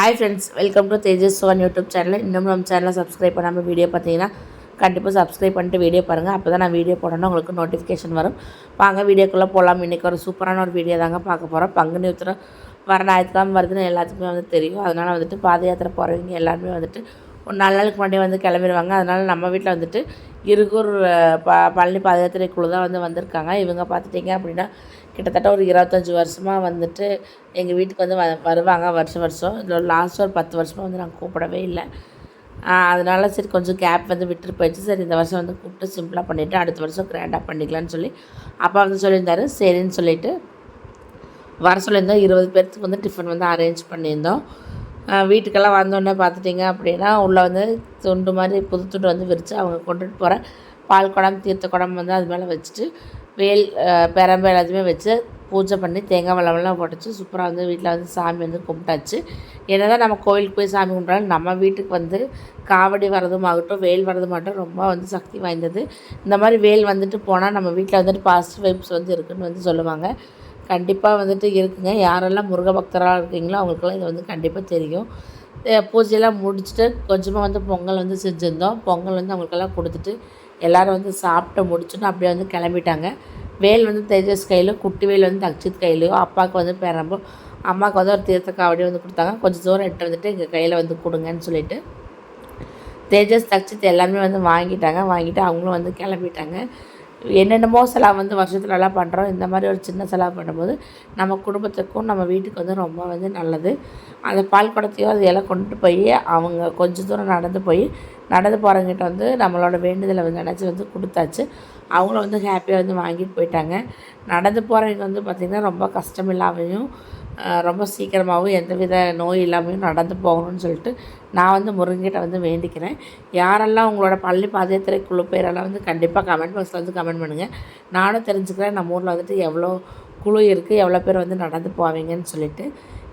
Hi friends welcome to Tejas one YouTube channel இன்னும் நம்ம சேனலை சப்ஸ்கிரைப் பண்ணாமல் வீடியோ பார்த்தீங்கன்னா கண்டிப்பாக சப்ஸ்கிரைப் பண்ணிட்டு வீடியோ பாருங்கள் அப்போ தான் நான் வீடியோ போடணும் உங்களுக்கு நோட்டிஃபிகேஷன் வரும். வாங்க வீடியோக்குள்ளே போகலாம் இன்றைக்கி ஒரு சூப்பரான ஒரு வீடியோ தாங்க பார்க்க போகிறோம் பங்குனி உத்திரம் வர ஞாயிற்றுக்கிழமை வருதுன்னு எல்லாத்துக்குமே வந்து தெரியும். அதனால் வந்துட்டு பாத யாத்திரை போகிறவங்க எல்லாருமே வந்துட்டு ஒரு நாலு நாளுக்கு முன்னாடியே வந்து கிளம்பிடுவாங்க. அதனால் நம்ம வீட்டில் வந்துட்டு இருகூர் ப பழனி பாதயாத்திரை குழு தான் வந்து வந்திருக்காங்க. இவங்க பார்த்துட்டிங்க அப்படின்னா கிட்டத்தட்ட ஒரு இருபத்தஞ்சி வருஷமாக வந்துட்டு எங்கள் வீட்டுக்கு வந்து வ வருவாங்க வருஷம் வருஷம். இதில் லாஸ்ட் ஒரு பத்து வருஷமாக வந்து நாங்கள் கூப்பிடவே இல்லை. அதனால சரி கொஞ்சம் கேப் வந்து விட்டுட்டு போயிடுச்சு. சரி இந்த வருஷம் வந்து கூப்பிட்டு சிம்பிளாக பண்ணிவிட்டு அடுத்த வருஷம் கிராண்டாக பண்ணிக்கலான்னு சொல்லி அப்பா வந்து சொல்லியிருந்தாரு. சரின்னு சொல்லிவிட்டு வர சொல்லியிருந்தோம். இருபது பேர்த்துக்கு வந்து டிஃபன் வந்து அரேஞ்ச் பண்ணியிருந்தோம். வீட்டுக்கெல்லாம் வந்தோடனே பார்த்துட்டிங்க அப்படின்னா உள்ளே வந்து துண்டு மாதிரி புது துண்டு வந்து விரித்து அவங்க கொண்டுட்டு போகிற பால் குடம் தீர்த்த குடம் வந்து அது மேலே வச்சுட்டு வேல் பெரம்பு எல்லாத்தையுமே வச்சு பூஜை பண்ணி தேங்காய் வெள்ளமெல்லாம் போட்டுச்சு. சூப்பராக வந்து வீட்டில் வந்து சாமி வந்து கும்பிட்டாச்சு. என்ன தான் நம்ம கோயிலுக்கு போய் சாமி கும்பிட்டாலும் நம்ம வீட்டுக்கு வந்து காவடி வரதும் ஆகட்டும் வேல் வரதும் ஆகட்டும் ரொம்ப வந்து சக்தி வாய்ந்தது. இந்த மாதிரி வேல் வந்துட்டு போனால் நம்ம வீட்டில் வந்துட்டு பாசிட்டிவ் வைப்ஸ் வந்து இருக்குதுன்னு வந்து சொல்லுவாங்க. கண்டிப்பாக வந்துட்டு இருக்குங்க. யாரெல்லாம் முருக பக்தராக இருக்கீங்களோ அவங்களுக்கெல்லாம் இது வந்து கண்டிப்பாக தெரியும். பூஜையெல்லாம் முடிச்சுட்டு கொஞ்சமாக வந்து பொங்கல் வந்து செஞ்சுருந்தோம். பொங்கல் வந்து அவங்களுக்கெல்லாம் கொடுத்துட்டு எல்லோரும் வந்து சாப்பிட்டு முடிச்சுட்டு அப்படியே வந்து கிளம்பிட்டாங்க. வேல் வந்து தேஜஸ் கையிலும் குட்டி வேல் வந்து தக்ஷித் கையிலையும் அப்பாவுக்கு வந்து பேரம்போ அம்மாவுக்கு வந்து ஒரு தீர்த்த காவடி வந்து கொடுத்தாங்க. கொஞ்சம் தூரம் எட்டு வந்துட்டு எங்கள் கையில் வந்து கொடுங்கன்னு சொல்லிட்டு. தேஜஸ் தக்ஷித் எல்லாமே வந்து வாங்கிட்டாங்க. வாங்கிட்டு அவங்களும் வந்து கிளம்பிட்டாங்க. என்னென்னமோ செலவு வந்து வருஷத்துலலாம் பண்ணுறோம் இந்த மாதிரி ஒரு சின்ன செலவு பண்ணும்போது நம்ம குடும்பத்துக்கும் நம்ம வீட்டுக்கு வந்து ரொம்ப வந்து நல்லது. அந்த பால் குடத்தையோ அதை எல்லாம் கொண்டுட்டு போய் அவங்க கொஞ்சம் தூரம் நடந்து போய் நடந்து போகிறவங்கிட்ட வந்து நம்மளோட வேண்டுதலை வந்து நினச்சி வந்து கொடுத்தாச்சு. அவங்களும் வந்து ஹாப்பியாக வந்து வாங்கிட்டு போயிட்டாங்க. நடந்து போகிறவங்க வந்து பார்த்திங்கன்னா ரொம்ப கஷ்டம் இல்லாமையும் ரொம்ப சீக்கிரமாகவும் எந்தவித நோய் இல்லாமையும் நடந்து போகணும்னு சொல்லிட்டு நான் வந்து முருங்கிட்ட வந்து வேண்டிக்கிறேன். யாரெல்லாம் உங்களோட பள்ளி பாதயத்திரை குழு பேரெல்லாம் வந்து கண்டிப்பாக கமெண்ட் பாக்ஸில் வந்து கமெண்ட் பண்ணுங்கள் நானும் தெரிஞ்சுக்கிறேன். நம்ம ஊரில் வந்துட்டு எவ்வளோ குழு இருக்குது எவ்வளோ பேர் வந்து நடந்து போவீங்கன்னு சொல்லிட்டு.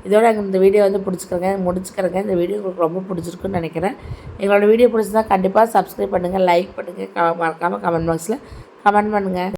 இதோட இந்த வீடியோ வந்து பிடிச்சிக்கிறேங்க முடிச்சுக்கிறேங்க. இந்த வீடியோ உங்களுக்கு ரொம்ப பிடிச்சிருக்குன்னு நினைக்கிறேன். எங்களோட வீடியோ பிடிச்சிருந்தா கண்டிப்பாக சப்ஸ்கிரைப் பண்ணுங்கள் லைக் பண்ணுங்கள் மறக்காமல் கமெண்ட் பாக்ஸில் கமெண்ட் பண்ணுங்கள்